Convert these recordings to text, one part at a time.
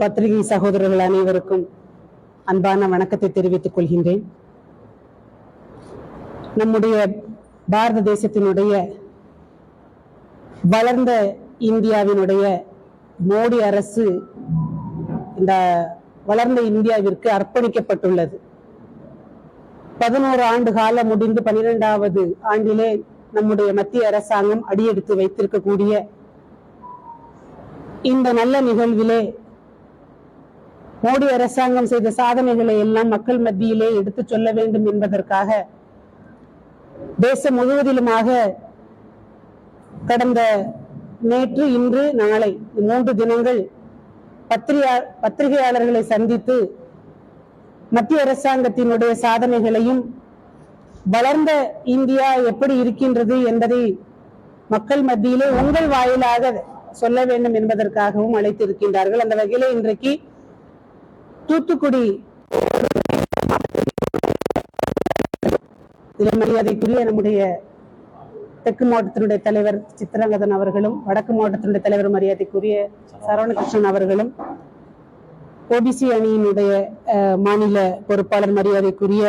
பத்திரிகை சகோதரர்கள் அனைவருக்கும் அன்பான வணக்கத்தை தெரிவித்துக் கொள்கின்றேன். நம்முடைய பாரத தேசத்தினுடைய வளர்ந்த இந்தியாவினுடைய மோடி அரசு இந்த வளர்ந்த இந்தியாவிற்கு அர்ப்பணிக்கப்பட்டுள்ளது. பதினோரு ஆண்டு காலம் முடிந்து பனிரெண்டாவது ஆண்டிலே நம்முடைய மத்திய அரசாங்கம் அடியெடுத்து வைத்திருக்கக்கூடிய இந்த நல்ல நிகழ்விலே மோடி அரசாங்கம் செய்த சாதனைகளை எல்லாம் மக்கள் மத்தியிலே எடுத்துச் சொல்ல வேண்டும் என்பதற்காக தேசம் முழுவதிலுமாக கடந்த நேற்று இன்று நாளை மூன்று தினங்கள் பத்திரிகா பத்திரிகையாளர்களை சந்தித்து மத்திய அரசாங்கத்தினுடைய சாதனைகளையும் வளர்ந்த இந்தியா எப்படி இருக்கின்றது என்பதை மக்கள் மத்தியிலே உங்கள் வாயிலாக சொல்ல வேண்டும் என்பதற்காகவும் அழைத்திருக்கின்றார்கள். அந்த வகையில இன்றைக்கு தூத்துக்குடி. இதில் மரியாதைக்குரிய நம்முடைய தெற்கு மாவட்டத்தினுடைய தலைவர் சித்திரங்கதன் அவர்களும் வடக்கு மாவட்டத்தினுடைய தலைவர் மரியாதைக்குரிய சரவணகிருஷ்ணன் அவர்களும் ஓபிசி அணியினுடைய மாநில பொறுப்பாளர் மரியாதைக்குரிய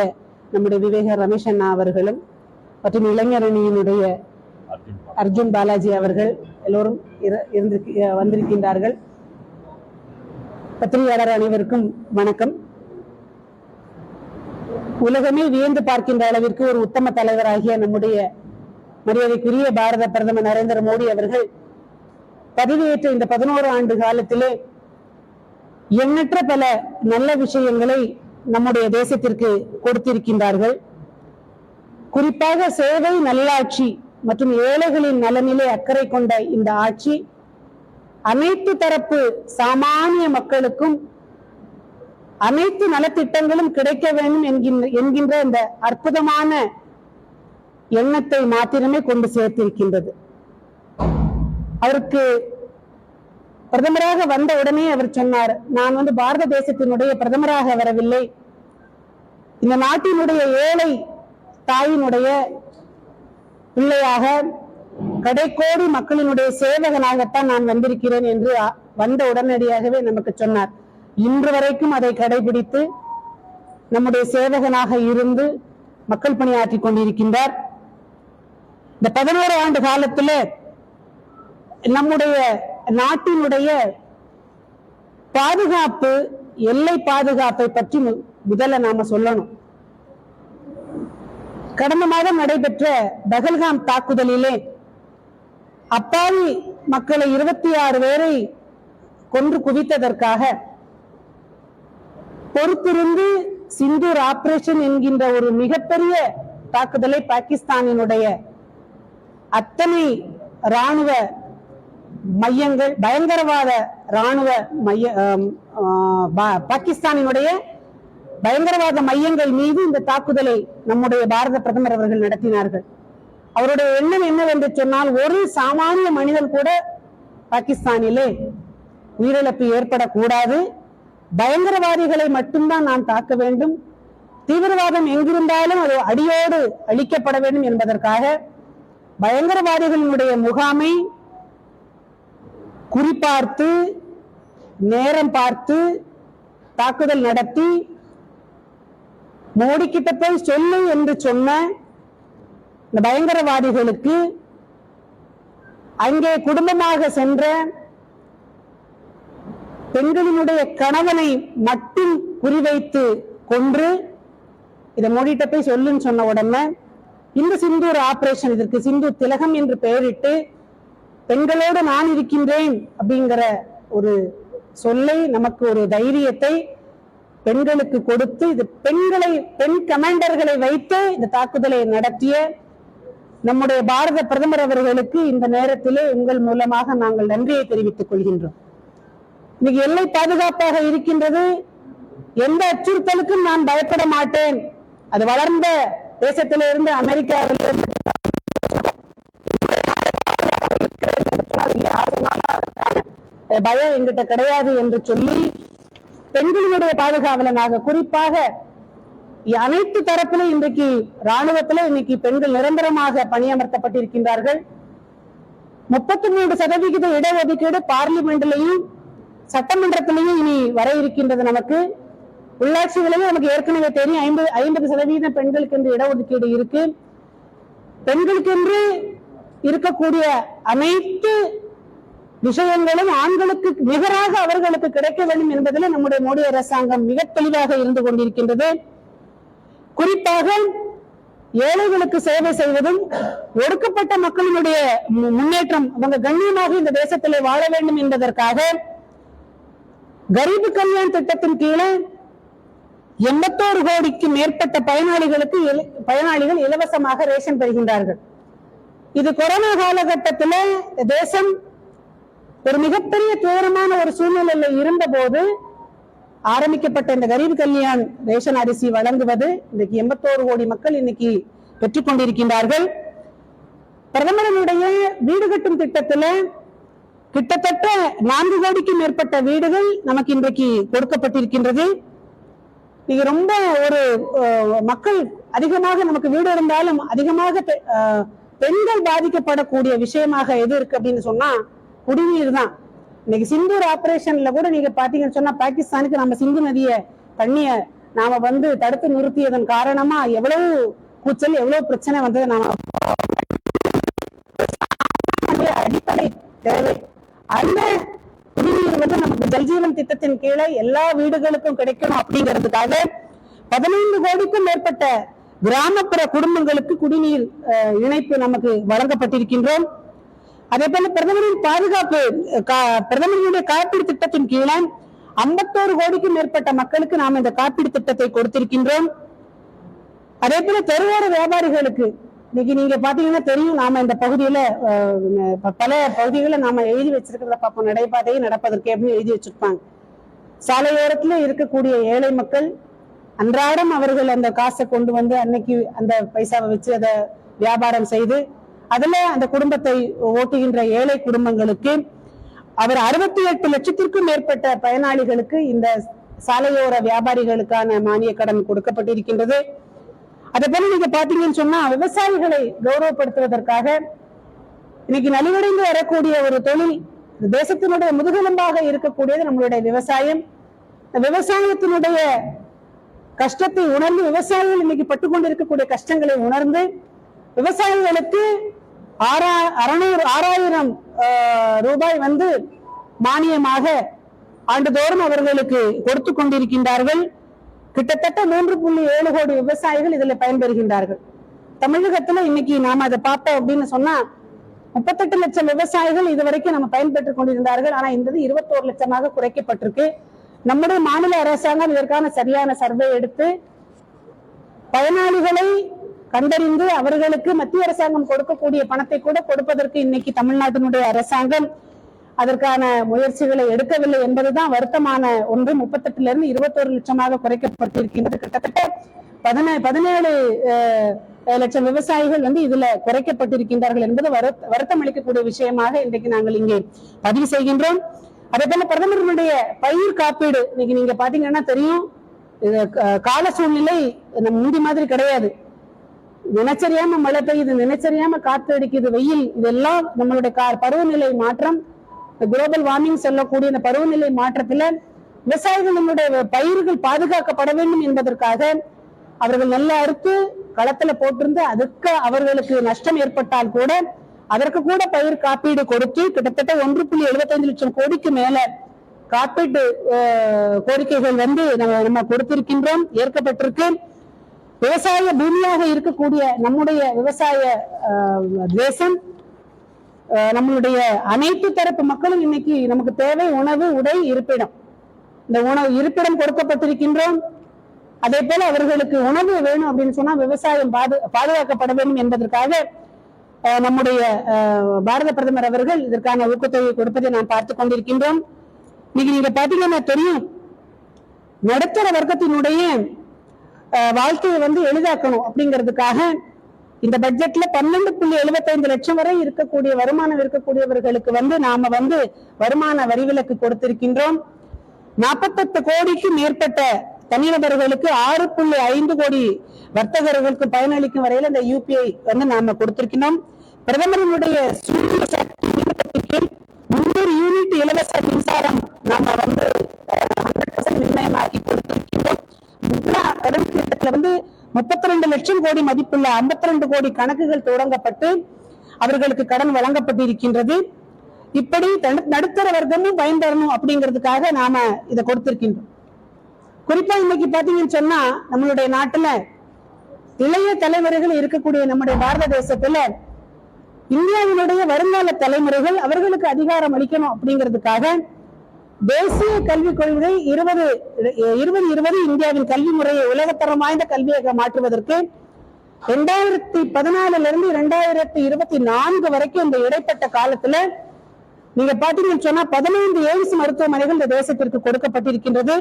நம்முடைய விவேக ரமேஷ் அண்ணா அவர்களும் மற்றும் இளைஞர் அணியினுடைய அர்ஜுன் பாலாஜி. அவர்கள் எல்லோரும் வந்திருக்கின்றார்கள். பத்திரிகையாளர் அனைவருக்கும் வணக்கம். உலகமே வியந்து பார்க்கின்ற அளவிற்கு ஒரு உத்தம தலைவராகிய நம்முடைய மரியாதைக்குரிய பாரத பிரதமர் நரேந்திர மோடி அவர்கள் பதவியேற்ற இந்த பதினோரு ஆண்டு காலத்திலே எண்ணற்ற பல நல்ல விஷயங்களை நம்முடைய தேசத்திற்கு கொடுத்திருக்கின்றார்கள். குறிப்பாக சேவை நல்லாட்சி மற்றும் ஏழைகளின் நலனிலே அக்கறை கொண்ட இந்த ஆட்சி அனைத்து தரப்பு சாமானிய மக்களுக்கும் அனைத்து நலத்திட்டங்களும் கிடைக்க வேண்டும் என்கின்ற என்கின்ற இந்த அற்புதமான எண்ணத்தை மாத்திரமே கொண்டு சேர்த்திருக்கின்றது. அவருக்கு பிரதமராக வந்த உடனே அவர் சொன்னார் நான் வந்து பாரத தேசத்தினுடைய பிரதமராக வரவில்லை. இந்த நாட்டினுடைய ஏழை தாயினுடைய பிள்ளையாக கடைக்கோடி மக்களினுடைய சேவகனாகத்தான் நான் வந்திருக்கிறேன் என்று வந்த உடனடியாகவே நமக்கு சொன்னார். இன்று வரைக்கும் அதை கடைபிடித்து நம்முடைய சேவகனாக இருந்து மக்கள் பணியாற்றிக் கொண்டிருக்கின்றார். இந்த பதினோரு ஆண்டு காலத்துல நம்முடைய நாட்டினுடைய பாதுகாப்பு எல்லை பாதுகாப்பை பற்றி மு- முதல்ல நாம சொல்லணும். கடந்த மாதம் நடைபெற்ற பகல்காம் தாக்குதலிலே அப்பாவி மக்களை இருபத்தி ஆறு பேரை கொன்று குவித்ததற்காக பொறுத்திருந்து சிந்தூர் ஆபரேஷன் என்கின்ற ஒரு மிகப்பெரிய தாக்குதலை பாகிஸ்தானினுடைய அத்தனை ராணுவ மையங்கள் பயங்கரவாத ராணுவ மைய பாகிஸ்தானினுடைய பயங்கரவாத மையங்கள் மீது இந்த தாக்குதலை நம்முடைய பாரத பிரதமர் அவர்கள் நடத்தினார்கள். அவருடைய எண்ணம் என்னவென்று சொன்னால் ஒரு சாமானிய மனிதன் கூட பாகிஸ்தானிலே உயிரிழப்பு ஏற்படக்கூடாது. பயங்கரவாதிகளை மட்டும்தான் நாம் தாக்க வேண்டும். தீவிரவாதம் எங்கிருந்தாலும் அது அடியோடு அழிக்கப்பட வேண்டும் என்பதற்காக பயங்கரவாதிகளினுடைய முகாமை குறிப்பார்த்து நேரம் பார்த்து தாக்குதல் நடத்தி மோடி கிட்ட போய் சொல்லு என்று சொன்ன இந்த பயங்கரவாதிகளுக்கு அங்கே குடும்பமாக சென்ற பெண்களினுடைய கணவனை மட்டும் குறிவைத்து கொன்று இதை மோடிட்ட போய் சொல்லுன்னு சொன்ன உடனே இந்த சிந்தூர் ஆபரேஷன் இதற்கு சிந்து திலகம் என்று பெயரிட்டு பெண்களோடு நான் இருக்கின்றேன் அப்படிங்கிற ஒரு சொல்லை நமக்கு ஒரு தைரியத்தை பெண்களுக்கு கொடுத்து இது பெண்களை பெண் கமாண்டர்களை வைத்து இந்த தாக்குதலை நடத்திய நம்முடைய பாரத பிரதமர் அவர்களுக்கு இந்த நேரத்திலே உங்கள் மூலமாக நாங்கள் நன்றியை தெரிவித்துக் கொள்கின்றோம். இன்னைக்கு எல்லை பாதுகாப்பாக இருக்கின்றது. எந்த அச்சுறுத்தலுக்கும் நான் பயப்பட மாட்டேன். அது வளர்ந்த தேசத்திலிருந்து அமெரிக்காவிலிருந்து பயம் எங்கிட்ட கிடையாது என்று சொல்லி பெண்களினுடைய பாதுகாவலனாக குறிப்பாக அனைத்து தரப்பிலும் இன்றைக்கு ராணுவத்தில் இன்னைக்கு பெண்கள் நிரந்தரமாக பணியமர்த்தப்பட்டிருக்கின்றார்கள். முப்பத்தி மூன்று சதவிகித இடஒதுக்கீடு பார்லிமெண்ட்லையும் சட்டமன்றத்திலையும் இனி வர இருக்கின்றது நமக்கு. உள்ளாட்சிகளிலும் நமக்கு ஏற்கனவே தெரியும் ஐம்பது ஐம்பது சதவீத பெண்களுக்கு என்று இடஒதுக்கீடு இருக்கு. பெண்களுக்கென்று இருக்கக்கூடிய அனைத்து விஷயங்களும் ஆண்களுக்கு நிகராக அவர்களுக்கு கிடைக்க வேண்டும் என்பதில் நம்முடைய மோடி அரசாங்கம் மிக தெளிவாக இருந்து கொண்டிருக்கின்றது. குறிப்பாக ஏழைகளுக்கு சேவை செய்வதும் ஒடுக்கப்பட்ட மக்களினுடைய மு- முன்னேற்றம் அவங்க கண்ணியமாக இந்த தேசத்திலே வாழ வேண்டும் என்பதற்காக கரீப் கல்யாண் திட்டத்தின் கீழே எண்பத்தோரு கோடிக்கு மேற்பட்ட பயனாளிகளுக்கு இல- பயனாளிகள் இலவசமாக ரேஷன் பெறுகின்றார்கள். இது கொரோனா காலகட்டத்தில் தேசம் ஒரு மிகப்பெரிய துயரமான ஒரு சூழ்நிலையில இருந்தபோது ஆரம்பிக்கப்பட்ட இந்த கரீப் கல்யாண் ரேஷன் அரிசி வழங்குவது இன்னைக்கு எண்பத்தோரு கோடி மக்கள் இன்னைக்கு பெற்றுக் கொண்டிருக்கின்றார்கள். பிரதமரனுடைய வீடு கட்டும் திட்டத்துல கிட்டத்தட்ட நான்கு கோடிக்கு மேற்பட்ட வீடுகள் நமக்கு இன்றைக்கு கொடுக்கப்பட்டிருக்கின்றது. இது ரொம்ப ஒரு மக்கள் அதிகமாக நமக்கு வீடு இருந்தாலும் அதிகமாக பெ- பெண்கள் பாதிக்கப்படக்கூடிய விஷயமாக எது இருக்கு அப்படின்னு சொன்னா குடிநீர் தான். இன்னைக்கு சிந்தூர் ஆபரேஷன்ல கூட நீங்க பாத்தீங்கன்னு சொன்னா பாகிஸ்தானுக்கு நம்ம சிந்து நதிய தண்ணிய நாம வந்து தடுத்து நிறுத்தியதன் காரணமா எவ்வளவு கூச்சல் எவ்வளவு பிரச்சனை வந்தது நாம அடிப்படை தேவை. அந்த குடிநீர் வந்து நமக்கு ஜல்ஜீவன் திட்டத்தின் கீழே எல்லா வீடுகளுக்கும் கிடைக்கணும் அப்படிங்கிறதுக்காக பதினைந்து கோடிக்கும் மேற்பட்ட கிராமப்புற குடும்பங்களுக்கு குடிநீர் இணைப்பு நமக்கு வழங்கப்பட்டிருக்கின்றோம். அதே போல பிரதமரின் பாதுகாப்பு பிரதமரினுடைய கா- காப்பீடு திட்டத்தின் கீழே ஐம்பத்தோரு கோடிக்கும் மேற்பட்ட மக்களுக்கு நாம் இந்த காப்பீடு திட்டத்தை கொடுத்திருக்கின்றோம். அதே போல தெருவோர வியாபாரிகளுக்கு இன்னைக்கு நீங்க பாத்தீங்கன்னா தெரியும் நாம இந்த பகுதியில பல பகுதிகளை நாம எழுதி வச்சிருக்கிறத பார்ப்போம். நடைபாதையை நடப்பதற்கு அப்படின்னு எழுதி வச்சிருப்பாங்க. சாலையோரத்துல இருக்கக்கூடிய ஏழை மக்கள் அன்றாடம் அவர்கள் அந்த காசை கொண்டு வந்து அன்னைக்கு அந்த பைசாவை வச்சு அதை வியாபாரம் செய்து அதுல அந்த குடும்பத்தை ஓட்டுகின்ற ஏழை குடும்பங்களுக்கு அவர் அறுபத்தி எட்டு லட்சத்திற்கும் மேற்பட்ட பயனாளிகளுக்கு இந்த சாலையோர வியாபாரிகளுக்கான மானிய கடன் கொடுக்கப்பட்டிருக்கின்றது. அதை போல நீங்க பாத்தீங்கன்னு சொன்னா விவசாயிகளை கௌரவப்படுத்துவதற்காக இன்னைக்கு நலிவடைந்து வரக்கூடிய ஒரு தொழில் தேசத்தினுடைய முதுகெலும்பாக இருக்கக்கூடியது நம்மளுடைய விவசாயம். விவசாயத்தினுடைய கஷ்டத்தை உணர்ந்து விவசாயிகள் இன்னைக்கு பட்டுக்கொண்டிருக்கக்கூடிய கஷ்டங்களை உணர்ந்து விவசாயிகளுக்கு ஆறா அறுநூறு ஆறாயிரம் ரூபாய் வந்து மானியமாக ஆண்டுதோறும் அவர்களுக்கு கொடுத்து கொண்டிருக்கின்றார்கள். கிட்டத்தட்ட மூன்று புள்ளி ஏழு கோடி விவசாயிகள் இதுல பயன்பெறுகின்றார்கள். தமிழகத்துல இன்னைக்கு நாம அதை பார்த்தோம் அப்படின்னு சொன்னா முப்பத்தெட்டு லட்சம் விவசாயிகள் இதுவரைக்கும் நம்ம பயன்பெற்றுக் கொண்டிருந்தார்கள். ஆனா இந்த இருபத்தோரு லட்சமாக குறைக்கப்பட்டிருக்கு. நம்முடைய மாநில அரசாங்கம் இதற்கான சரியான சர்வே எடுத்து பயனாளிகளை கண்டறிந்து அவர்களுக்கு மத்திய அரசாங்கம் கொடுக்கக்கூடிய பணத்தை கூட கொடுப்பதற்கு இன்னைக்கு தமிழ்நாட்டினுடைய அரசாங்கம் அதற்கான முயற்சிகளை எடுக்கவில்லை என்பதுதான் வருத்தமான ஒன்று. முப்பத்தெட்டுல இருந்து இருபத்தோரு லட்சமாக குறைக்கப்பட்டிருக்கின்றது. கிட்டத்தட்ட பதினே பதினேழு அஹ், லட்சம் விவசாயிகள் வந்து இதுல குறைக்கப்பட்டிருக்கின்றார்கள் என்பது வருத்தம் அளிக்கக்கூடிய விஷயமாக இன்றைக்கு நாங்கள் இங்கே பதிவு செய்கின்றோம். அதே போல பிரதமருடைய பயிர் காப்பீடு இன்னைக்கு நீங்க பாத்தீங்கன்னா தெரியும். க- கால சூழ்நிலை முந்தி மாதிரி கிடையாது. நினைச்சறியாம மழை பெய்யுது நினைச்சறியாம காற்று அடிக்குது வெயில் இதெல்லாம் நம்மளுடைய பருவநிலை மாற்றம். குளோபல் வார்மிங் சொல்லக்கூடிய இந்த பருவநிலை மாற்றத்துல விவசாயிகள் நம்முடைய பயிர்கள் பாதுகாக்கப்பட வேண்டும் என்பதற்காக அவர்கள் நல்லா அறுத்து களத்துல போட்டிருந்து அதுக்கு அவர்களுக்கு நஷ்டம் ஏற்பட்டால் கூட அதற்கு கூட பயிர் காப்பீடு கொடுத்து கிட்டத்தட்ட ஒன்று புள்ளி எழுபத்தைந்து லட்சம் கோடிக்கு மேல காப்பீட்டு கோரிக்கைகள் வந்து நம்ம நம்ம கொடுத்திருக்கின்றோம் ஏற்கப்பட்டிருக்கு. விவசாய பூமியாக இருக்கக்கூடிய நம்முடைய விவசாய தேசம் நம்மளுடைய அனைத்து தரப்பு மக்களும் இன்னைக்கு நமக்கு தேவை உணவு உடை இருப்பிடம். இந்த உணவு இருப்பிடம் கொடுக்கப்பட்டிருக்கின்றோம். அதே போல அவர்களுக்கு உணவு வேணும் அப்படின்னு சொன்னா விவசாயம் பாது பாதுகாக்கப்பட வேண்டும் என்பதற்காக நம்முடைய பாரத பிரதமர் அவர்கள் இதற்கான ஊக்கத்தொகை கொடுப்பதை நாம் பார்த்து கொண்டிருக்கின்றோம். இன்னைக்கு நீங்க பாத்தீங்கன்னா தெரியும் நடுத்தர வர்க்கத்தினுடைய வாழ்க்கையை வந்து எளிதாக்கணும் அப்படிங்கிறதுக்காக இந்த பட்ஜெட்ல பன்னெண்டு புள்ளி எழுபத்தைந்து லட்சம் வரை இருக்கக்கூடிய வருமானம் இருக்கக்கூடியவர்களுக்கு வந்து நாம வந்து வருமான வரி விலக்கு கொடுத்திருக்கின்றோம். நாற்பத்தெட்டு கோடிக்கு மேற்பட்ட தனிநபர்களுக்கு ஆறு புள்ளி ஐந்து கோடி வர்த்தகர்களுக்கு பயனளிக்கும் வரையில இந்த யூபிஐ வந்து நாம கொடுத்திருக்கிறோம் பிரதமரினுடைய சூரிய சக்தி திட்டத்தின் முன்னூறு யூனிட் இலவச மின்சாரம் நாம வந்து கடன் திட்டத்துல வந்து முப்பத்தி ரெண்டு லட்சம் கோடி மதிப்புள்ள 52 கோடி கணக்குகள் தொடங்கப்பட்டு அவர்களுக்கு கடன் வழங்கப்பட்டிருக்கின்றது. இப்படி நடுத்தர வர்க்கமும் பயன்பெறணும் அப்படிங்கிறதுக்காக நாம இதை கொடுத்திருக்கின்றோம். குறிப்பா இன்னைக்கு பாத்தீங்கன்னு சொன்னா நம்மளுடைய நாட்டுல இளைய தலைமுறைகள் இருக்கக்கூடிய நம்முடைய பாரத தேசத்துல இந்தியாவினுடைய வருங்கால தலைமுறைகள் அவர்களுக்கு அதிகாரம் அளிக்கணும் அப்படிங்கிறதுக்காக தேசிய கல்விக் கொள்கை இருபது இருபது இருபது இந்தியாவின் கல்வி முறையை உலகத்தரம் வாய்ந்த கல்வியாக மாற்றுவதற்கு ரெண்டாயிரத்தி பதினாலுல இருந்து ரெண்டாயிரத்தி இருபத்தி நான்கு வரைக்கும் இந்த இடைப்பட்ட காலத்துல நீங்க பாத்தீங்கன்னு சொன்னா பதினைந்து எய்ம்ஸ் மருத்துவமனைகள் இந்த தேசத்திற்கு கொடுக்கப்பட்டிருக்கின்றது.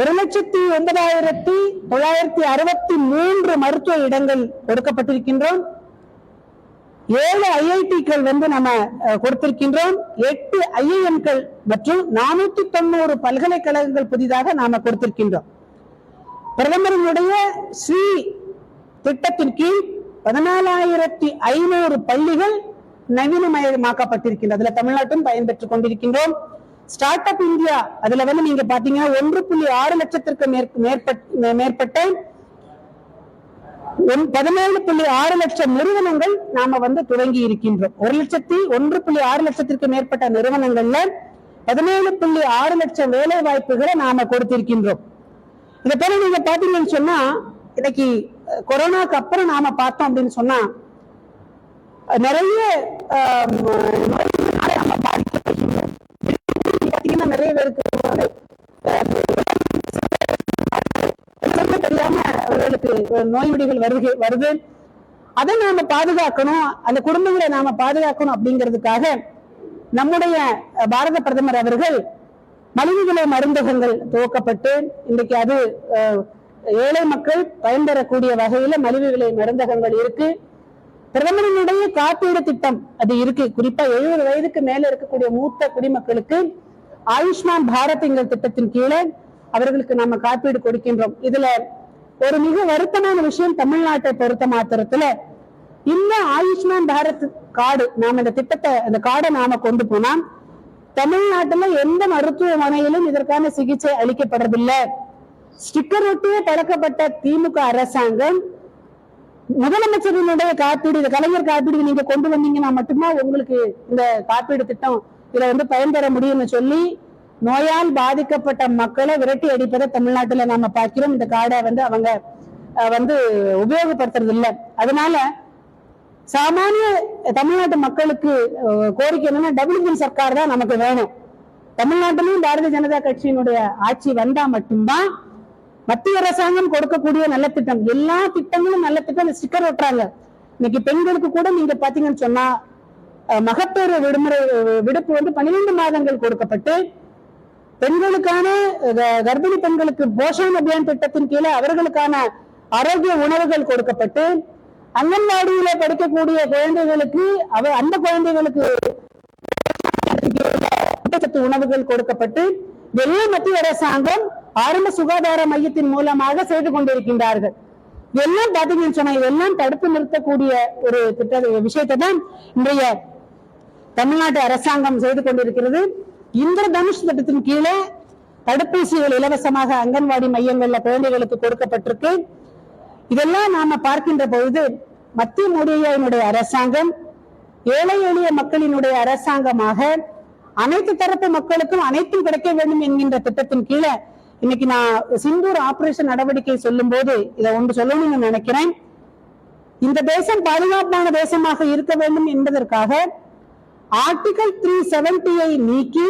ஒரு லட்சத்தி ஒன்பதாயிரத்தி தொள்ளாயிரத்தி அறுபத்தி மூன்று மருத்துவ இடங்கள் கொடுக்கப்பட்டிருக்கின்றோம். ஏழு ஐஐடிக்கள் வந்து நம்ம கொடுத்திருக்கின்றோம். எட்டு ஐஐஎம்கள் மற்றும் நானூத்தி தொண்ணூறு பல்கலைக்கழகங்கள் புதிதாக நாம கொடுத்திருக்கின்றோம். பிரதமரினுடைய ஸ்ரீ திட்டத்தின் கீழ் பதினாலாயிரத்தி ஐநூறு பள்ளிகள் நவீனமயமாக்கப்பட்டிருக்கின்றது அதுல தமிழ்நாட்டும் பயன்பெற்றுக் கொண்டிருக்கின்றோம். ஸ்டார்ட் அப் இந்தியா அதுல வந்து நீங்க பாத்தீங்கன்னா ஒன்று புள்ளி ஆறு லட்சத்திற்கு மேற்- மேற்பட்ட பதினேழு புள்ளி ஆறு லட்சம் நிறுவனங்கள் நாம வந்து துவங்கி இருக்கின்றோம். ஒரு லட்சத்தி ஒன்று புள்ளி ஆறு லட்சத்திற்கு மேற்பட்ட நிறுவனங்கள்ல பதினேழு புள்ளி ஆறு லட்சம் வேலை வாய்ப்புகளை நாம கொடுத்திருக்கின்றோம். இதை போல நீங்க பாத்தீங்கன்னு சொன்னா இன்னைக்கு கொரோனாக்கு அப்புறம் நாம பார்த்தோம் அப்படின்னு சொன்னா நிறைய நோய் நொடிகள் வருகை வருது. அதை நாம பாதுகாக்கணும். அந்த குடும்பங்களை நாம பாதுகாக்கணும் அப்படிங்கிறதுக்காக நம்முடைய பாரத பிரதமர் அவர்கள் மலிவு விலை மருந்தகங்கள் துவக்கப்பட்டு இன்றைக்கு அது ஏழை மக்கள் பயன்பெறக்கூடிய வகையில மலிவு விலை மருந்தகங்கள் இருக்கு. பிரதமரினுடைய காப்பீடு திட்டம் அது இருக்கு. குறிப்பா எழுபது வயதுக்கு மேல இருக்கக்கூடிய மூத்த குடிமக்களுக்கு ஆயுஷ்மான் பாரத் என்கிற திட்டத்தின் கீழே அவர்களுக்கு நாம காப்பீடு கொடுக்கின்றோம். இதுல ஒரு மிக வருத்தமான விஷயம் தமிழ்நாட்டை பொறுத்த மாத்திரத்துல இந்த ஆயுஷ்மான் பாரத் கார்டு நாம இந்த திட்டத்தை அந்த கார்டை நாம கொண்டு போனா தமிழ்நாட்டுல எந்த மருத்துவமனையிலும் இதற்கான சிகிச்சை அளிக்கப்படுறதில்லை. ஸ்டிக்கர் ஒட்டியே பழக்கப்பட்ட திமுக அரசாங்கம் முதலமைச்சரினுடைய காப்பீடு இந்த கலைஞர் காப்பீடு நீங்க கொண்டு வந்தீங்கன்னா மட்டும்தான் உங்களுக்கு இந்த காப்பீடு திட்டம் இதை வந்து பயன்பெற முடியும்னு சொல்லி நோயால் பாதிக்கப்பட்ட மக்களை விரட்டி அடிப்பதை தமிழ்நாட்டுல நாம பார்க்கிறோம். இந்த கார்டை வந்து அவங்க வந்து உபயோகப்படுத்துறது இல்ல அதனால சாமானிய தமிழ்நாட்டு மக்களுக்கு கோரிக்கை என்னன்னா டபுள் சர்க்கார் தான் நமக்கு வேணும். தமிழ்நாட்டிலும் பாரதிய ஜனதா கட்சியினுடைய ஆட்சி வந்தா மட்டும்தான் மத்திய அரசாங்கம் கொடுக்கக்கூடிய நல்ல திட்டம். எல்லா திட்டங்களும் நல்ல திட்டம். ஸ்டிக்கர் ஒட்டுறாங்க. இன்னைக்கு பெண்களுக்கு கூட நீங்க பாத்தீங்கன்னு சொன்னா அஹ், மகப்பேறு விடுமுறை விடுப்பு வந்து பன்னிரெண்டு மாதங்கள் கொடுக்கப்பட்டு பெண்களுக்கான கர்ப்பிணி பெண்களுக்கு போஷன் அபியான் திட்டத்தின் கீழே அவர்களுக்கான ஆரோக்கிய உணவுகள் கொடுக்கப்பட்டு அங்கன்வாடியில படிக்கக்கூடிய குழந்தைகளுக்கு அவ அந்த குழந்தைகளுக்கு ஊட்டச்சத்து உணவுகள் கொடுக்கப்பட்டு வெளியே மத்திய அரசாங்கம் ஆரம்ப சுகாதார மையத்தின் மூலமாக செய்து கொண்டிருக்கின்றார்கள். எல்லாம் பாத்தீங்கன்னு சொன்னா இதெல்லாம் தடுத்து நிறுத்தக்கூடிய ஒரு திட்ட விஷயத்தை தான் இன்றைய தமிழ்நாட்டு அரசாங்கம் செய்து கொண்டிருக்கிறது. இந்திர தனுஷ் திட்டத்தின் கீழே தடுப்பூசிகள் இலவசமாக அங்கன்வாடி மையங்கள்ல குழந்தைகளுக்கு கொடுக்கப்பட்டிருக்கு. இதெல்லாம் நாம பார்க்கின்ற பொழுது மத்திய மோடியினுடைய அரசாங்கம் ஏழை எளிய மக்களினுடைய அரசாங்கமாக அனைத்து தரப்பு மக்களுக்கும் அனைத்தும் கிடைக்க வேண்டும் என்கின்ற திட்டத்தின் கீழே இன்னைக்கு நான் சிந்தூர் ஆபரேஷன் நடவடிக்கை சொல்லும் போது இதை ஒன்று சொல்லணும்னு நினைக்கிறேன். இந்த தேசம் பாதுகாப்பான தேசமாக இருக்க வேண்டும் என்பதற்காக ஆர்டிகல் த்ரீ செவன்டியை நீக்கி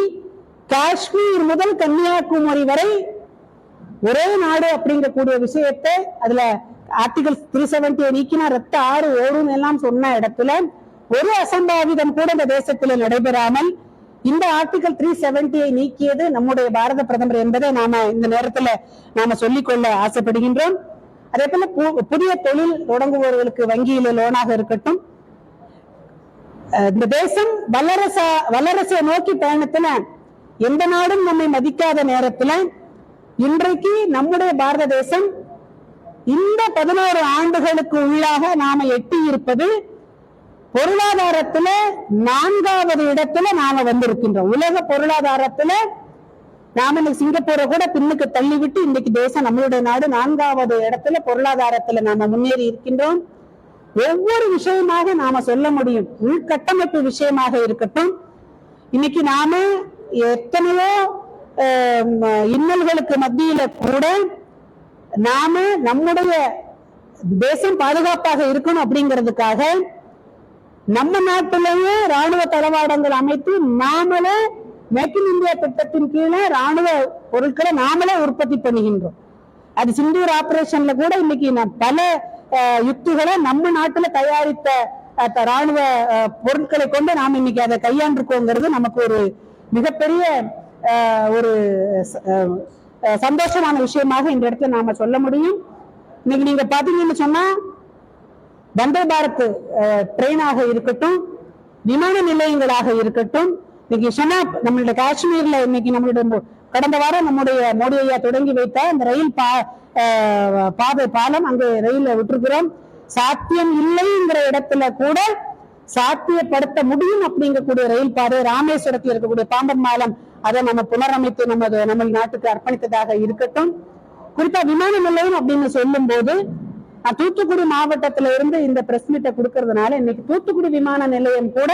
காஷ்மீர் முதல் கன்னியாகுமரி வரை ஒரே நாடு அப்படிங்கக்கூடிய விஷயத்தை அதுல ஆர்டிகல் த்ரீ செவன்டியை நீக்கினா ரத்த ஆறு ஓடும் எல்லாம் சொன்ன இடத்துல ஒரு அசம்பாவிதம் கூட இந்த தேசத்தில் நடைபெறாமல் இந்த ஆர்டிகல் த்ரீ செவன்டியை நீக்கியது நம்முடைய பாரத பிரதமர் என்பதை நாம இந்த நேரத்துல நாம சொல்லிக்கொள்ள ஆசைப்படுகின்றோம். அதே போல பு- புதிய தொழில் தொடங்குபவர்களுக்கு வங்கியில லோனாக இருக்கட்டும் இந்த தேசம் வல்லரசா வல்லரசை நோக்கி பயணத்துல எந்த நாடும் நம்மை மதிக்காத நேரத்துல இன்றைக்கு நம்முடைய பாரத தேசம் இந்த பதினோரு ஆண்டுகளுக்கு உள்ளாக நாம எட்டி இருப்பது பொருளாதாரத்துல நான்காவது இடத்துல நாம வந்திருக்கின்றோம். உலக பொருளாதாரத்துல நாம இன்னைக்கு சிங்கப்பூரை கூட பின்னுக்கு தள்ளிவிட்டு இன்னைக்கு தேசம் நம்மளுடைய நாடு நான்காவது இடத்துல பொருளாதாரத்துல நாம முன்னேறி இருக்கின்றோம். ஒவ்வொரு விஷயமாக நாம சொல்ல முடியும். உள்கட்டமைப்பு விஷயமாக இருக்கட்டும். இன்னைக்கு நாம எத்தனையோ இன்னல்களுக்கு மத்தியில கூட நாம நம்முடைய தேசம் பாதுகாப்பாக இருக்கணும் அப்படிங்கிறதுக்காக நம்ம நாட்டிலேயே ராணுவ தளவாடங்கள் அமைத்து நாமளே மேக் இன் இந்தியா திட்டத்தின் கீழே ராணுவ பொருட்களை நாமளே உற்பத்தி பண்ணுகின்றோம். அது சிந்தூர் ஆபரேஷன்ல கூட இன்னைக்கு நான் பல யுக்திகளை நம்ம நாட்டுல தயாரித்த ராணுவ பொருட்களை கொண்டு நாம் இன்னைக்கு அதை கையாண்டிருக்கோங்கிறது நமக்கு ஒரு மிகப்பெரிய ஒரு சந்தோஷமான விஷயமாக இந்த இடத்துல நாம சொல்ல முடியும். இன்னைக்கு நீங்க பாத்தீங்கன்னு சொன்னா வந்தே பாரத் ட்ரெயினாக இருக்கட்டும் விமான நிலையங்களாக இருக்கட்டும் இன்னைக்கு சொன்னா நம்மளுடைய காஷ்மீர்ல இன்னைக்கு நம்மளுடைய கடந்த வாரம் நம்முடைய மோடி ஐயா தொடங்கி வைத்த அந்த ரயில் பா பாதை பாலம் அங்கு ரயில விட்டுருக்கிறோம். சாத்தியம் இல்லைங்கிற இடத்துல கூட சாத்தியப்படுத்த முடியும் அப்படிங்கக்கூடிய ரயில் பாதை ராமேஸ்வரத்தில் இருக்கக்கூடிய பாம்பன் பாலம் அதை நம்ம புனரமைத்து நமது நம்ம நாட்டுக்கு அர்ப்பணித்ததாக இருக்கட்டும். குறிப்பா விமான நிலையம் அப்படின்னு சொல்லும் போது நான் தூத்துக்குடி மாவட்டத்துல இருந்து இந்த பிரஸ் மீட்டை கொடுக்கறதுனால இன்னைக்கு தூத்துக்குடி விமான நிலையம் கூட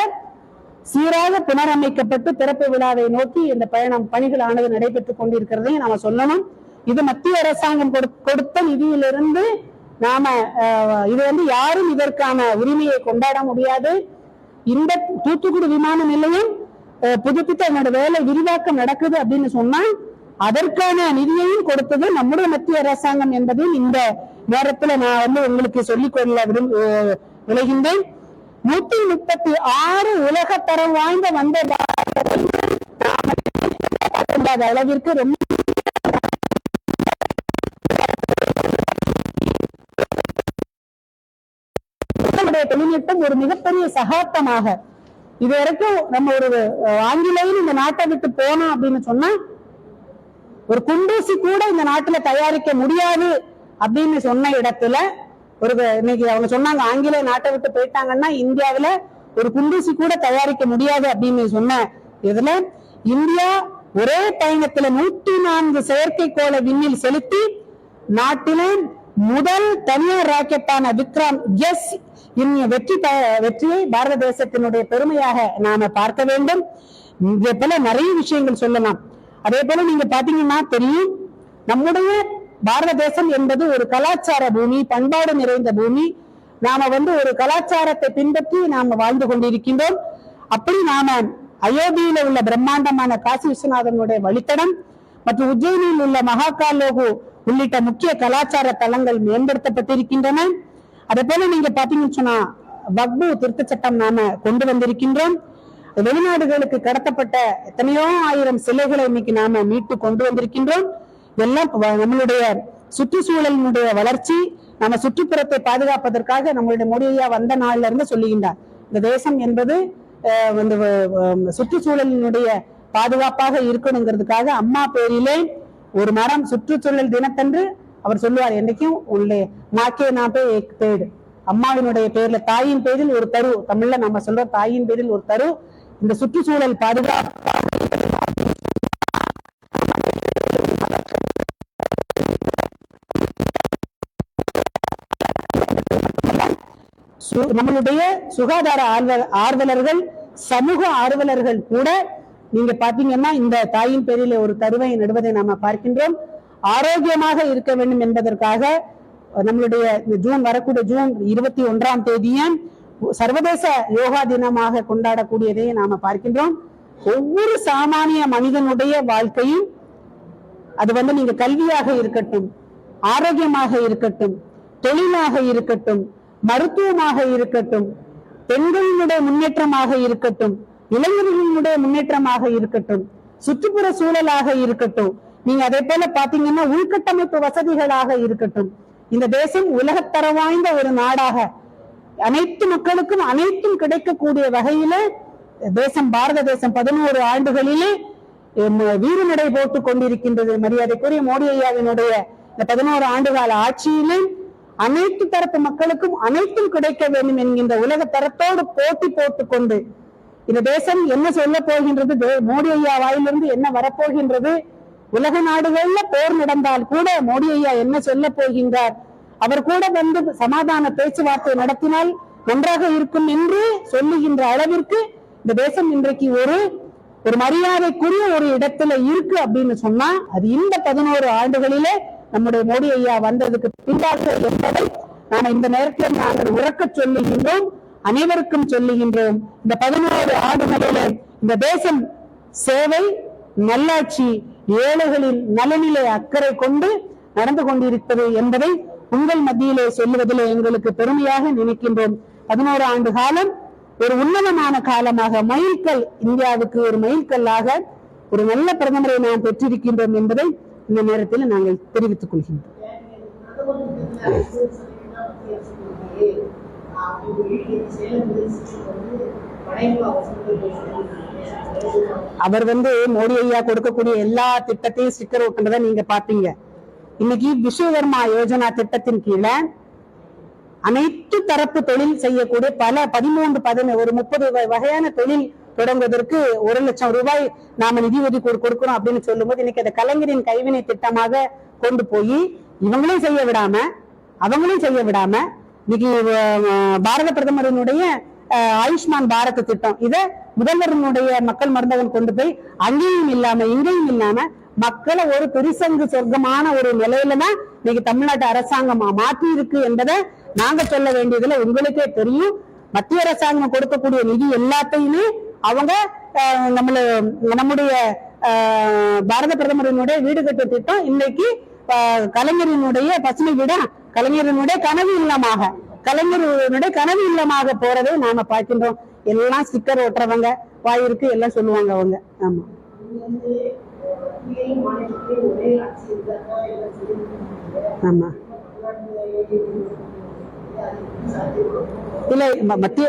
சீராக புனரமைக்கப்பட்டு திறப்பு விழாவை நோக்கி இந்த பயணம் பணிகளானது நடைபெற்றுக் கொண்டிருக்கிறதையும் நாம சொல்லணும். இது மத்திய அரசாங்கம் கொடு- கொடுத்த நிதியிலிருந்து நாம இது வந்து யாரும் இதற்கான உரிமையை கொண்டாட முடியாது. இந்த தூத்துக்குடி விமான நிலையம் அஹ், புதுப்பித்த என்னோட வேலை விரிவாக்கம் நடக்குது அப்படின்னு சொன்னா அதற்கான நிதியையும் கொடுத்தது நம்முடைய மத்திய அரசாங்கம் என்பதையும் இந்த நேரத்துல நான் வந்து உங்களுக்கு சொல்லிக்கொள்ள விரும் அஹ், விளைகின்றேன். நூத்தி முப்பத்தி ஆறு உலகத்தரம் வாய்ந்த வந்த அளவிற்கு ரொம்ப நம்முடைய தொழில்நுட்பம் ஒரு மிகப்பெரிய சகாப்தமாக. இது வரைக்கும் நம்ம ஒரு ஆங்கிலேயும் இந்த நாட்டை விட்டு போனோம் அப்படின்னு சொன்னா ஒரு குண்டூசி கூட இந்த நாட்டுல தயாரிக்க முடியாது அப்படின்னு சொன்ன இடத்துல ஒரு இன்னைக்கு அவங்க சொன்னாங்க ஆங்கிலேய நாட்டை விட்டு போயிட்டாங்கன்னா இந்தியாவுல ஒரு குண்டூசி கூட தயாரிக்க முடியாது அப்படின்னு சொன்ன இதுல இந்தியா ஒரே பயணத்துல நூற்றி நான்கு செயற்கைக்கோளை விண்ணில் செலுத்தி நாட்டிலே முதல் தனியார் ராக்கெட்டான விக்ரம் எஸ் இன்னைய வெற்றி வெற்றியை பாரத தேசத்தினுடைய பெருமையாக நாம பார்க்க வேண்டும். இதே போல நிறைய விஷயங்கள் சொல்லலாம். அதே போல நீங்க பாத்தீங்கன்னா தெரியும் நம்முடைய பாரத தேசம் என்பது ஒரு கலாச்சார பூமி பண்பாடு நிறைந்த பூமி. நாம வந்து ஒரு கலாச்சாரத்தை பின்பற்றி நாம வாழ்ந்து கொண்டிருக்கின்றோம். அப்படி நாம அயோத்தியில உள்ள பிரம்மாண்டமான காசி விஸ்வநாதனுடைய வழித்தடம் மற்றும் உஜ்ஜயினியில் உள்ள மகாகாலோகு உள்ளிட்ட முக்கிய கலாச்சார தலங்கள் மேம்படுத்தப்பட்டிருக்கின்றன. அதே போல நீங்க பாத்தீங்கன்னு சொன்னா வக்பு திருத்த சட்டம் நாம கொண்டு வந்திருக்கின்றோம். வெளிநாடுகளுக்கு கடத்தப்பட்ட எத்தனையோ ஆயிரம் சிலைகளை இன்னைக்கு நாம மீட்டு கொண்டு வந்திருக்கின்றோம். எல்லாம் வ- நம்மளுடைய சுற்றுச்சூழலினுடைய வளர்ச்சி நம்ம சுற்றுப்புறத்தை பாதுகாப்பதற்காக நம்மளுடைய மொழியா வந்த நாள்ல இருந்து சொல்லுகின்றார். இந்த தேசம் என்பது அஹ், இந்த வ- சுற்றுச்சூழலினுடைய பாதுகாப்பாக இருக்கணுங்கிறதுக்காக அம்மா பேரிலே ஒரு மரம் சுற்றுச்சூழல் தினத்தன்று அவர் சொல்லுவார் என்னைக்கும் உள்ளே நாக்கே நாப்பே ஏக் பேடு அம்மாவினுடைய பேர்ல தாயின் பேரில் ஒரு தரு தமிழ்ல நம்ம சொல்றோம் தாயின் பேரில் ஒரு தரு. இந்த சுற்றுச்சூழல் பாதுகாப்பு நம்மளுடைய சுகாதார ஆர்வ- ஆர்வலர்கள் சமூக ஆர்வலர்கள் கூட நீங்க பாத்தீங்கன்னா இந்த தாயின் பேரிலே ஒரு தருவை நடுவதை நாம பார்க்கின்றோம். ஆரோக்கியமாக இருக்க வேண்டும் என்பதற்காக நம்மளுடைய ஜூன் வரக்கூடிய ஜூன் இருபத்தி ஒன்றாம் தேதியும் சர்வதேச யோகா தினமாக கொண்டாடக்கூடியதை நாம பார்க்கின்றோம். ஒவ்வொரு சாமானிய மனிதனுடைய வாழ்க்கையும் அது வந்து நீங்க கல்வியாக இருக்கட்டும் ஆரோக்கியமாக இருக்கட்டும் தொழிலாக இருக்கட்டும் மருத்துவமாக இருக்கட்டும் பெண்களினுடைய முன்னேற்றமாக இருக்கட்டும் இளைஞர்களினுடைய முன்னேற்றமாக இருக்கட்டும் சுற்றுப்புற சூழலாக இருக்கட்டும் நீங்க அதே போல பாத்தீங்கன்னா உள்கட்டமைப்பு வசதிகளாக இருக்கட்டும். இந்த தேசம் உலகத்தர வாய்ந்த ஒரு நாடாக அனைத்து மக்களுக்கும் அனைத்தும் கிடைக்கக்கூடிய வகையில தேசம் பாரத தேசம் பதினோரு ஆண்டுகளிலே எம் வீரநடை போட்டுக் கொண்டிருக்கின்றது. மரியாதைக்குரிய மோடி ஐயாவினுடைய இந்த பதினோரு ஆண்டுகால ஆட்சியிலும் அனைத்து தரப்பு மக்களுக்கும் அனைத்தும் கிடைக்க வேண்டும் என்கின்ற உலக தரத்தோடு போட்டி போட்டுக் கொண்டு இந்த தேசம் என்ன சொல்ல போகின்றது? மோடி ஐயா வாயிலிருந்து என்ன வரப்போகின்றது? உலக நாடுகள்ல போர் நடந்தால் கூட மோடி ஐயா என்ன சொல்ல போகின்றார்? அவர் கூட வந்து சமாதான பேச்சுவார்த்தை நடத்தினால் நன்றாக இருக்கும் என்று சொல்லுகின்ற அளவிற்கு இந்த தேசம் இன்றைக்கு ஒரு ஒரு மரியாதைக்குரிய ஒரு இடத்துல இருக்கு அப்படின்னு சொன்னா அது இந்த பதினோரு ஆண்டுகளிலே நம்முடைய மோடி ஐயா வந்ததுக்கு பின்பாக என்பதை நாம் இந்த நேரத்தில் நாங்கள் உறக்க சொல்லுகின்றோம் அனைவருக்கும் சொல்லுகின்றோம். இந்த பதினோரு ஆண்டுகளிலே இந்த தேசம் சேவை நல்லாட்சி ஏழைகளின் நலனிலே அக்கறை கொண்டு நடந்து கொண்டிருப்பது என்பதை உங்கள் மத்தியிலே சொல்லுவதிலே எங்களுக்கு பெருமையாக நினைக்கின்றோம். பதினோரு ஆண்டு காலம் ஒரு உன்னதமான காலமாக மைல்கல் இந்தியாவுக்கு ஒரு மைல்கல்லாக ஒரு நல்ல பிரதமரை நாம் பெற்றிருக்கின்றோம் என்பதை இந்த நேரத்தில் நாங்கள் தெரிவித்துக் கொள்கின்றோம். அவர் வந்து மோடி ஐயா கொடுக்கக்கூடிய எல்லா திட்டத்தையும் ஸ்டிக்கர் ஒட்டுனதை நீங்க பாத்தீங்க இன்னைக்கு விஸ்வகர்மா யோஜனா திட்டத்தின் கீழே அனைத்து தரப்பு தொழில் செய்யக்கூடிய பல பதிமூன்று பதின ஒரு முப்பது வகையான தொழில் தொடங்குவதற்கு ஒரு லட்சம் ரூபாய் நாம நிதி ஒதுக்கீடு கொடுக்கிறோம் அப்படின்னு சொல்லும் போது இன்னைக்கு அந்த கலைஞரின் கைவினை திட்டமாக கொண்டு போய் இவங்களையும் செய்ய விடாம அவங்களையும் செய்ய விடாம இன்னைக்கு பாரத பிரதமரினுடைய ஆயுஷ்மான் பாரத் திட்டம். இத முதல்வரினுடைய மக்கள் மருந்தகம் கொண்டு போய் அங்கேயும் இல்லாம இங்கேயும் இல்லாம மக்களை ஒரு பெருசங்கு சொர்க்கமான ஒரு நிலையில தான் இன்னைக்கு தமிழ்நாட்டு அரசாங்கம் மாற்றி இருக்கு என்பதை நாங்க சொல்ல வேண்டியதுல உங்களுக்கே தெரியும். மத்திய அரசாங்கம் கொடுக்கக்கூடிய நிதி எல்லாத்தையுமே அவங்க நம்மள நம்முடைய பாரத பிரதமரினுடைய வீடு கட்டு திட்டம் இன்னைக்கு கலைஞரினுடைய பசுமை வீடா கலைஞரினுடைய கனவு இல்லமாக கலைஞருடைய கனவு இல்லமாக போறதை நாம பார்க்கின்றோம். எல்லாம் ஸ்டிக்கர் ஒட்டுறவங்க வாயிருக்கு எல்லாம் சொல்லுவாங்க அவங்க. ஆமா. ஆமா. இல்ல மத்திய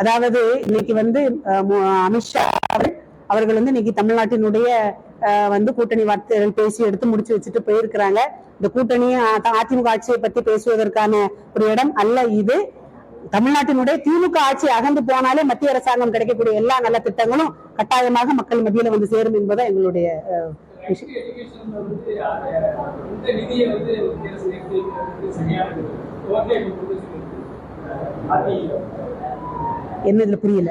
அதாவது இன்னைக்கு வந்து அமித்ஷா அவர்கள் வந்து இன்னைக்கு தமிழ்நாட்டினுடைய வந்து கூட்டணி வார்த்தைகள் பேசி எடுத்து முடிச்சு வச்சுட்டு போயிருக்கிறாங்க. இந்த கூட்டணியை அதிமுக ஆட்சியை பத்தி பேசுவதற்கான ஒரு இடம் அல்ல இது. தமிழ்நாட்டினுடைய திமுக ஆட்சி அகந்து போனாலே மத்திய அரசாங்கம் கிடைக்கக்கூடிய எல்லா நல்ல திட்டங்களும் கட்டாயமாக மக்கள் மத்தியில வந்து சேரும் என்பதை எங்களுடைய விஷயம். என்ன இதுல புரியல?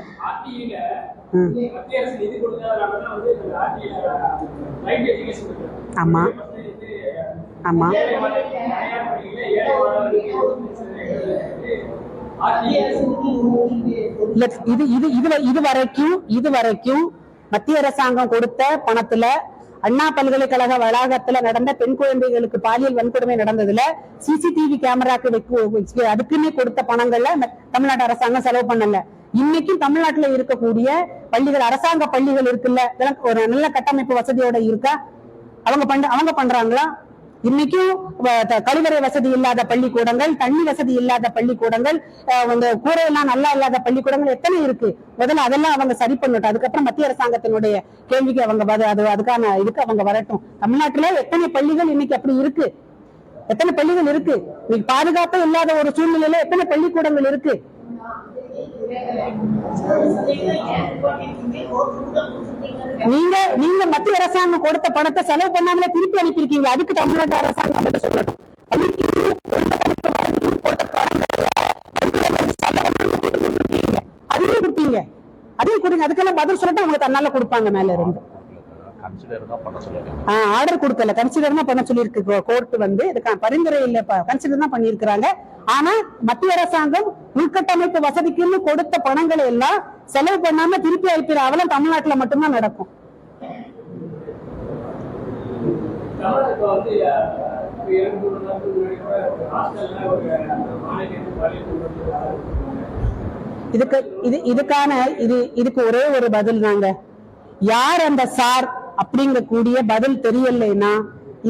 ஆமா. ஆமா. இது இது இது இது வரைக்கும் இது வரைக்கும் மத்திய அரசாங்கம் கொடுத்த பணத்துல அண்ணா பல்கலைக்கழக வளாகத்துல நடந்த பெண் குழந்தைகளுக்கு பாலியல் வன்கொடுமை நடந்ததுல சிசிடிவி கேமராக்கு அதுக்குன்னே கொடுத்த பணங்கள்ல தமிழ்நாடு அரசாங்கம் செலவு பண்ணல. இன்னைக்கும் தமிழ்நாட்டுல இருக்கக்கூடிய பள்ளிகள் அரசாங்க பள்ளிகள் இருக்குல்ல? இதெல்லாம் ஒரு நல்ல கட்டமைப்பு வசதியோட இருக்கா? அவங்க பண்ற அவங்க பண்றாங்களா? இன்னைக்கும் கழிவறை வசதி இல்லாத பள்ளிக்கூடங்கள் தண்ணி வசதி இல்லாத பள்ளிக்கூடங்கள் அந்த கூரையெல்லாம் நல்லா இல்லாத பள்ளிக்கூடங்கள் எத்தனை இருக்கு? முதல்ல அதெல்லாம் அவங்க சரி பண்ணட்டும். அதுக்கப்புறம் மத்திய அரசாங்கத்தினுடைய கேள்விக்கு அவங்க வர- அது அதுக்கான இதுக்கு அவங்க வரட்டும். தமிழ்நாட்டுல எத்தனை பள்ளிகள் இன்னைக்கு அப்படி இருக்கு? எத்தனை பள்ளிகள் இருக்கு? இன்னைக்கு பாதுகாப்பே இல்லாத ஒரு சூழ்நிலையில எத்தனை பள்ளிக்கூடங்கள் இருக்கு? நீங்க நீங்க மத்திய அரசாங்கம் கொடுத்த பணத்தை செலவு பண்ணாமலே திருப்பி அனுப்பியிருக்கீங்க. அதுக்கு தமிழ்நாடு அரசாங்கம் பதில் சொல்லணும் அதையும் கொடுத்தீங்க. அதையும் கொடுங்க. அதுக்கெல்லாம் பதில் சொல்லிட்டு அவங்க தன்னால கொடுப்பாங்க மேல இருந்து கன்சிடர் தான் பண்ண சொல்லிருக்காங்க ஆர்டர் கொடுக்கல. கன்சிடர் தான் பண்ண சொல்லியிருக்கு? கோர்ட் வந்து இதுக்கான பரிந்துரை இல்ல கன்சிடர் தான் பண்ணியிருக்கிறாங்க. ஆனா மத்திய அரசாங்கம் உள்கட்டமைப்பு வசதிக்குன்னு கொடுத்த பணங்களை எல்லாம் செலவு பண்ணாம திருப்பி அளிக்கிற அவலம் தமிழ்நாட்டுல மட்டும்தான் நடக்கும். இதுக்கு இது இதுக்கான இது இதுக்கு ஒரே ஒரு பதில் தாங்க. யார் அந்த சார்? அப்படிங்கக்கூடிய பதில் தெரியலைன்னா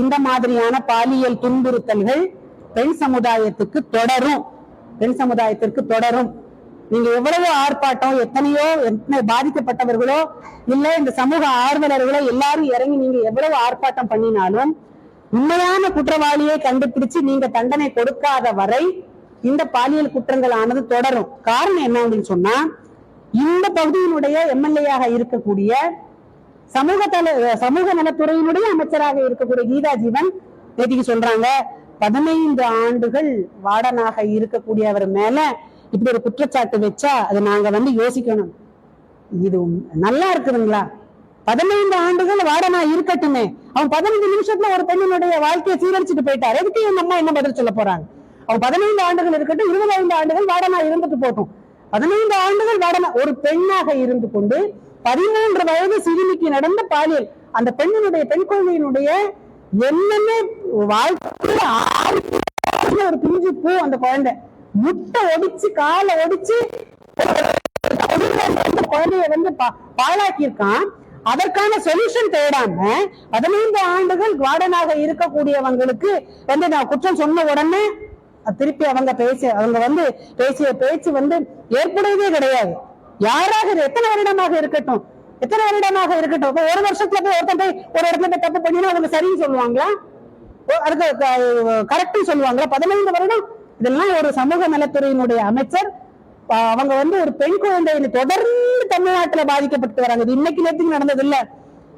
இந்த மாதிரியான பாலியல் துன்புறுத்தல்கள் பெண் சமுதாயத்துக்கு தொடரும். பெண் சமுதாயத்திற்கு தொடரும். நீங்க எவ்வளவு ஆர்ப்பாட்டம் எத்தனையோ எத்தனை பாதிக்கப்பட்டவர்களோ இல்ல இந்த சமூக ஆர்வலர்களோ எல்லாரும் இறங்கி நீங்க எவ்வளவு ஆர்ப்பாட்டம் பண்ணினாலும் உண்மையான குற்றவாளியை கண்டுபிடிச்சு நீங்க தண்டனை கொடுக்காத வரை இந்த பாலியல் குற்றங்கள் ஆனது தொடரும். காரணம் என்ன அப்படின்னு சொன்னா இந்த பகுதியினுடைய எம்எல்ஏயாக இருக்கக்கூடிய சமூக சமூக நலத்துறையினுடைய அமைச்சராக இருக்கக்கூடிய கீதா ஜீவன் பேட்டிக்கு சொல்றாங்க பதினைந்து ஆண்டுகள் வார்டனாக இருக்கக்கூடியவர் மேல இப்படி ஒரு குற்றச்சாட்டு வச்சா அதை நாங்க வந்து யோசிக்கணும். இது நல்லா இருக்குதுங்களா? பதினைந்து ஆண்டுகள் வாடனா இருக்கட்டுமே. அவன் பதினைந்து நிமிஷத்துல ஒரு பெண்ணினுடைய வாழ்க்கையை சீரழிச்சுட்டு போயிட்டாரு. எதுக்கு என் அம்மா என்ன பதில் சொல்ல போறாங்க? அவன் பதினைந்து ஆண்டுகள் இருக்கட்டும் இருபத்தைந்து ஆண்டுகள் வாடனா இருந்துட்டு போட்டும் பதினைந்து ஆண்டுகள் வாடனா ஒரு பெண்ணாக இருந்து கொண்டு பதிமூன்று வயது சிறுமிக்கு நடந்த பாலியல். அந்த பெண்ணினுடைய பெண் குழந்தையினுடைய என்னென்ன வாழ்க்கையில ஒரு பிஞ்சு பூ அந்த குழந்தை. முட்டை ஒடிச்சு காலை ஒடிச்சு குழந்தைய வந்து பா- பாழாக்கியிருக்கான். அதற்கான சொல்யூஷன் தேடாம பதினைந்து ஆண்டுகள் வார்டனாக இருக்கக்கூடியவங்களுக்கு வந்து நான் குற்றம் சொன்ன உடனே திருப்பி அவங்க பேச அவங்க வந்து பேசிய பேச்சு வந்து ஏற்புடையதே கிடையாது. யாராக எத்தனை வருடமாக இருக்கட்டும்? எத்தனை வருடமாக இருக்கட்டும்? இப்போ ஒரு வருஷத்துல போய் ஒருத்தன் போய் ஒரு இடத்துல போய் தப்பு பண்ணினா அவங்க சரின்னு சொல்லுவாங்களா? ஓ, அதுக்கு கரெக்டும் சொல்லுவாங்களா? பதினைந்து வருடம்? இதெல்லாம் ஒரு சமூக நலத்துறையினுடைய அமைச்சர் அவங்க வந்து ஒரு பெண் குழந்தை தொடர்ந்து தமிழ்நாட்டுல பாதிக்கப்பட்டு வராங்க. இது இன்னைக்கு நேரத்துக்கு நடந்தது இல்ல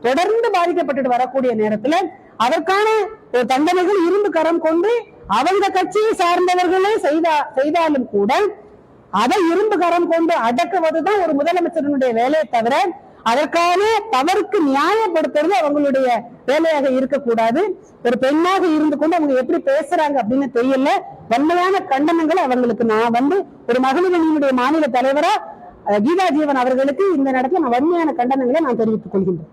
தொடர்ந்து பாதிக்கப்பட்டுட்டு வரக்கூடிய நேரத்துல அதற்கான ஒரு தண்டனைகள் இரும்பு கரம் கொண்டு அவங்க கட்சியை சார்ந்தவர்களே செய்தா செய்தாலும் கூட அதை இரும்புகரம் கொண்டு அடக்குவதுதான் ஒரு முதலமைச்சரினுடைய வேலையை தவிர அதற்கான தவறுக்கு நியாயப்படுத்துறது அவங்களுடைய வேலையாக இருக்கக்கூடாது. ஒரு பெண்ணாக இருந்து கொண்டு அவங்க எப்படி பேசுறாங்க அப்படின்னு தெரியல. வன்மையான கண்டனங்களை அவங்களுக்கு நான் வந்து ஒரு மகளிர் அணியினுடைய மாநில தலைவரா கீதா ஜீவன் அவர்களுக்கு இந்த நேரத்துல நான் வன்மையான கண்டனங்களை நான் தெரிவித்துக் கொள்கின்றேன்.